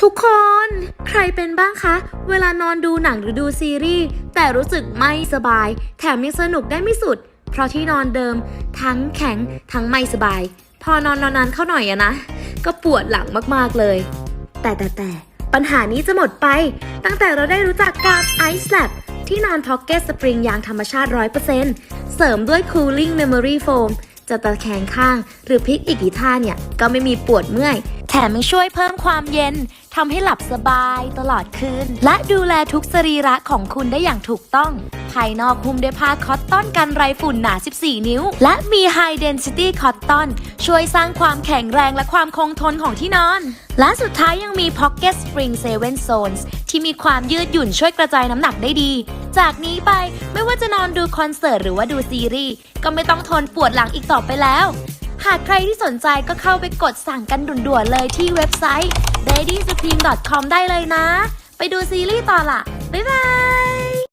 ทุกคน ใครเป็นบ้างคะ เวลานอนดูหนังหรือดูซีรีส์ แต่รู้สึกไม่สบาย แถมยังสนุกได้ไม่สุด เพราะที่นอนเดิม ทั้งแข็งทั้งไม่สบาย พอนอนนานๆเข้าหน่อยอะนะ ก็ปวดหลังมากๆเลย แต่แต่แต่ปัญหานี้จะหมดไป ตั้งแต่เราได้รู้จักกับ Ice Lab ที่นอนพ็อกเก็ตสปริงยางธรรมชาติ 100%เสริมด้วย Cooling Memory Foam จะตะแคงข้าง หรือพลิกอีกกี่ท่าเนี่ย ก็ไม่มีปวดเมื่อย แถมยังช่วยเพิ่มความเย็นทำให้หลับสบายตลอดคืน และดูแลทุกสรีระของคุณได้อย่างถูกต้อง ภายนอกหุ้มด้วยผ้าคอตตอนกันไรฝุ่นหนา 14 นิ้ว และมี High Density Cotton ช่วยสร้างความแข็งแรงและความคงทนของที่นอน และสุดท้ายยังมี Pocket Spring 7 Zones ที่มีความยืดหยุ่นช่วยกระจายน้ำหนักได้ดี จากนี้ไปไม่ว่าจะนอนดูคอนเสิร์ตหรือว่าดูซีรีส์ก็ไม่ต้องทนปวดหลังอีกต่อไปแล้ว หากใครที่สนใจก็เข้าไปกดสั่งกันด่วนๆเลยที่เว็บไซต์ ladysupreme.com ได้เลยนะ ไปดูซีรีส์ต่อล่ะบ๊ายบาย